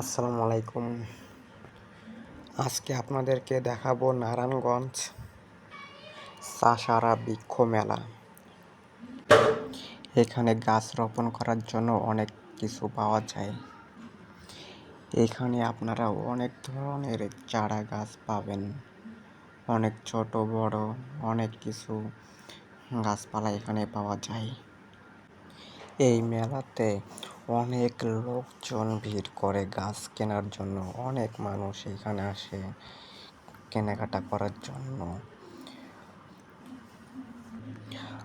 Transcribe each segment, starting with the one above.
আসসালামু আলাইকুম আজকে আপনাদেরকে দেখাবো নারায়ণগঞ্জ চাষারা বৃক্ষ মেলা। এখানে গাছ রোপণ করার জন্য অনেক কিছু পাওয়া যায়। এখানে আপনারা অনেক ধরনের চারা গাছ পাবেন। অনেক ছোট, বড়, অনেক কিছু গাছপালা এখানে পাওয়া যায়। এই মেলাতে অনেক লোকজন ভিড় করে গাছ কেনার জন্য। অনেক মানুষ এখানে আসে কেনাকাটা করার জন্য।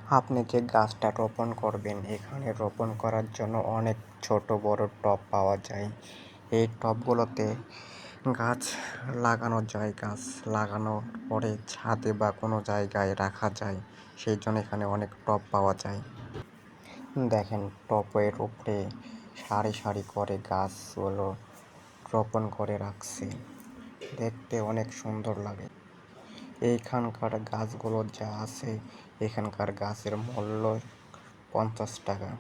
আপনি যে গাছটা রোপণ করবেন, এখানে রোপণ করার জন্য অনেক ছোট, বড় টব পাওয়া যায়। এই টবগুলোতে গাছ লাগানো যায়, গাছ লাগানোর পরে ছাদে বা কোনো জায়গায় রাখা যায়। সেই জন্য এখানে অনেক টব পাওয়া যায়। দেখেন টপের উপরে সারি সারি করে গাছগুলো রোপণ করে রাখছে। দেখতে অনেক সুন্দর লাগে। এইখানকার গাছগুলো যা আছে, এখানকার গাছের মূল্য পঞ্চাশ টাকা।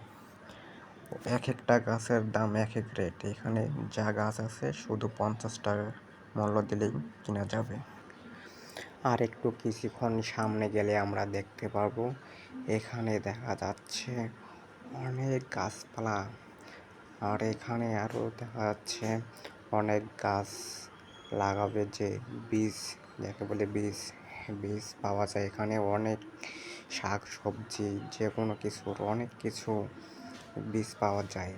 এক একটা গাছের দাম এক এক রেট। এখানে যা গাছ আছে, শুধু পঞ্চাশ টাকা মূল্য দিলেই কেনা যাবে। আর একটু কিছুক্ষণ সামনে গেলে আমরা দেখতে পারব। এখানে দেখা যাচ্ছে অনেক গাছপালা। আর এখানে আরও দেখা যাচ্ছে অনেক গাছ লাগাবে যে বীজ, যাকে বলে বীজ। বীজ পাওয়া যায় এখানে অনেক শাক সবজি যে কোনো কিছুর অনেক কিছু বীজ পাওয়া যায়।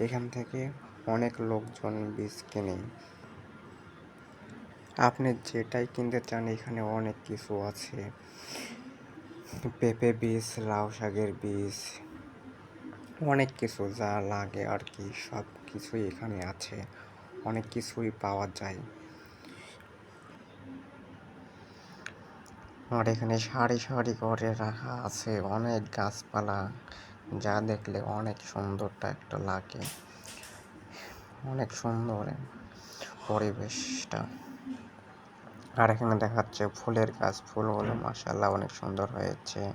এখান থেকে অনেক লোকজন বীজ কেনে। আপনি যেটাই কিনতে চান, এখানে অনেক কিছু আছে। পেঁপে বীজ, লাউ শাকের বীজ অনেক কিছু যা লাগে আর কি, সব কিছুই এখানে আছে। অনেক কিছুই পাওয়া যায়। আর এখানে সারি সারি করে রাখা আছে অনেক গাছপালা, যা দেখলে অনেক সুন্দরটা একটা লাগে। অনেক সুন্দর পরিবেশটা। আর এখানে দেখাচ্ছে ফুলের গাছ, ফুলগুলো মাসাল্লাহ অনেক সুন্দর হয়েছে।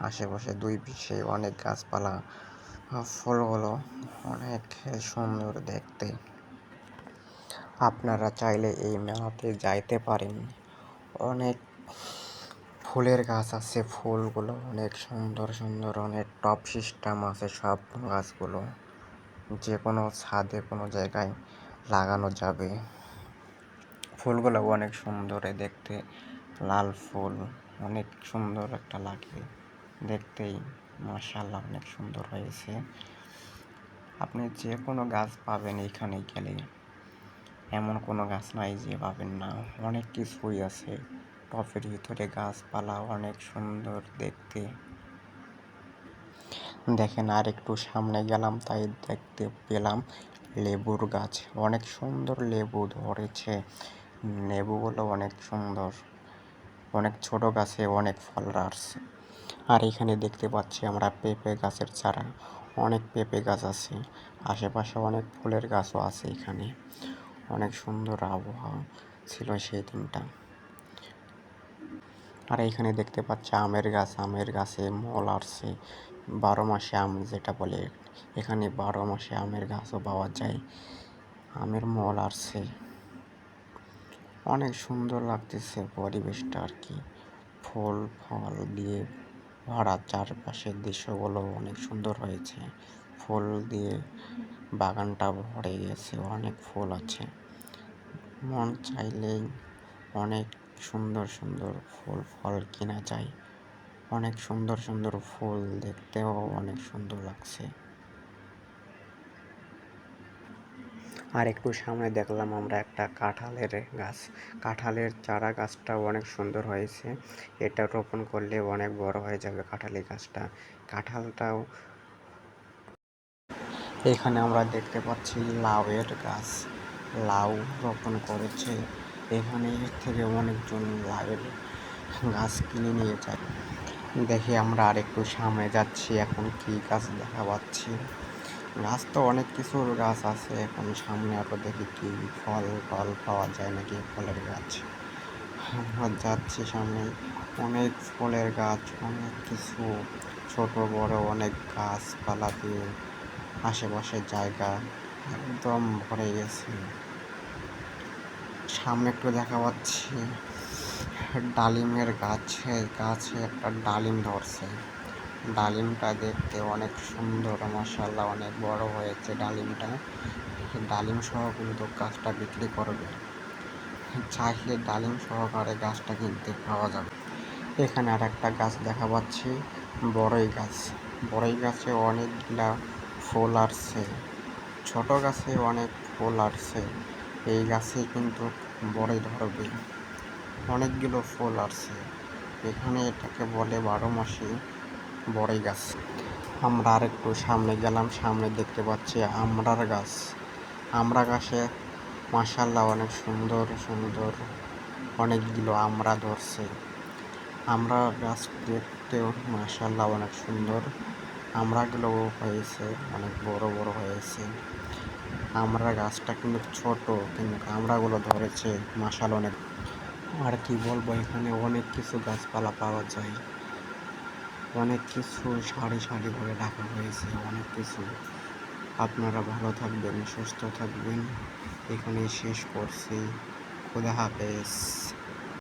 আশেপাশে দুই পিছে অনেক গাছপালা। ফুলগুলো অনেক সুন্দর দেখতে। আপনারা চাইলে এই মেলাতে যাইতে পারেন। অনেক ফুলের গাছ আছে, ফুলগুলো অনেক সুন্দর সুন্দর, অনেক টপ সিস্টেম আছে সব গাছগুলো। যে কোনো ছাদে, কোনো জায়গায় লাগানো যাবে। ফুলগুলো অনেক সুন্দর দেখতে। লাল ফুল, অনেক সুন্দর একটা লাগে দেখতেই। মাশাল্লাহ অনেক সুন্দর হয়েছে। আপনি যে কোনো গাছ পাবেন এখানে গেলে, এমন কোনো গাছ নাই যে পাবেন না। অনেক কিছুই আছে। টপের ভিতরে গাছপালা অনেক সুন্দর দেখতে। দেখেন, আর একটু সামনে গেলাম, তাই দেখতে পেলাম লেবুর গাছ। অনেক সুন্দর লেবু ধরেছে। লেবুগুলো অনেক সুন্দর। অনেক ছোট গাছে অনেক ফল আসছে। আর এখানে দেখতে পাচ্ছি আমরা পেঁপে গাছের চারা। অনেক পেঁপে গাছ আছে। আশেপাশে অনেক ফুলের গাছও আছে এখানে। অনেক সুন্দর আবহাওয়া ছিল সেই দিনটা। আর এখানে দেখতে পাচ্ছি আমের গাছ। আমের গাছে মল আসছে বারো মাসে আম যেটা বলে, এখানে বারো মাসে আমের গাছও পাওয়া যায়। আমের মল আসছে অনেক সুন্দর লাগতেছে পরিবেশটা আর কি। ফুল, ফল দিয়ে ভরা চারপাশের দৃশ্যগুলো অনেক সুন্দর হয়েছে। ফুল দিয়ে বাগানটা ভরে গেছে, অনেক ফুল আছে। মন চাইলেই অনেক সুন্দর সুন্দর ফুল, ফল কেনা যায়। অনেক সুন্দর সুন্দর ফুল দেখতেও অনেক সুন্দর লাগছে। আর একটু সামনে দেখলাম আমরা একটা কাঁঠালের গাছ। কাঁঠালের চারা গাছটাও অনেক সুন্দর হয়েছে। এটা রোপণ করলে অনেক বড় হয়ে যাবে কাঁঠালের গাছটা। কাঁঠালটাও এখানে আমরা দেখতে পাচ্ছি লাউয়ের গাছ। লাউ রোপণ করেছে। এখানে থেকে অনেকজন লাউয়ের গাছ কিনে নিয়ে যায়। দেখে আমরা আর একটু সামনে যাচ্ছি, এখন কি গাছ দেখা পাচ্ছি। গাছ তো অনেক কিছুর গাছ আছে, এখন সামনে আরও দেখি কি ফল ফল পাওয়া যায় নাকি ফলের গাছ। আমরা যাচ্ছি সামনে, অনেক ফলের গাছ, অনেক কিছু, ছোট, বড়, অনেক গাছপালা দিয়ে আশেপাশের জায়গা, একদম ভরে গেছে। সামনে একটু দেখা পাচ্ছি, ডালিমের গাছ, গাছে একটা ডালিম ধরছে। ডালিমটা দেখতে অনেক সুন্দর মাসাল্লাহ অনেক বড় হয়েছে ডালিমটা। ডালিম সহ কিন্তু গাছটা বিক্রি করবে। চাইলে ডালিম সহকারে গাছটা কিনতে পাওয়া যাবে। এখানে আর একটা গাছ দেখা পাচ্ছি, বড়ই গাছ। বড়ই গাছে অনেকগুলা ফুল আসছে। ছোট গাছে অনেক ফুল আসছে। এই গাছে কিন্তু বড়ই ধরবে। অনেকগুলো ফুল আসছে। এখানে এটাকে বলে বারো মাসি। বড়ই গাছ। আমরা আর একটু সামনে গেলাম, সামনে দেখতে পাচ্ছি আমরার গাছ। আমরা গাছে মাসাল্লাহ অনেক সুন্দর সুন্দর অনেকগুলো আমড়া ধরছে। আমরা গাছ দেখতেও মাসাল্লাহ অনেক সুন্দর। আমড়াগুলো হয়েছে, অনেক বড় বড় হয়েছে। আমরা গাছটা কিন্তু ছোট, কিন্তু আমরাগুলো ধরেছে মাসাল অনেক। আর কি বলব, এখানে অনেক কিছু গাছপালা পাওয়া যায়। অনেক কিছু সারি সারিভাবে রাখা হয়েছে, অনেক কিছু। আপনারা ভালো থাকবেন, সুস্থ থাকবেন। এখানে শেষ করছি। খুদা হাফেজ।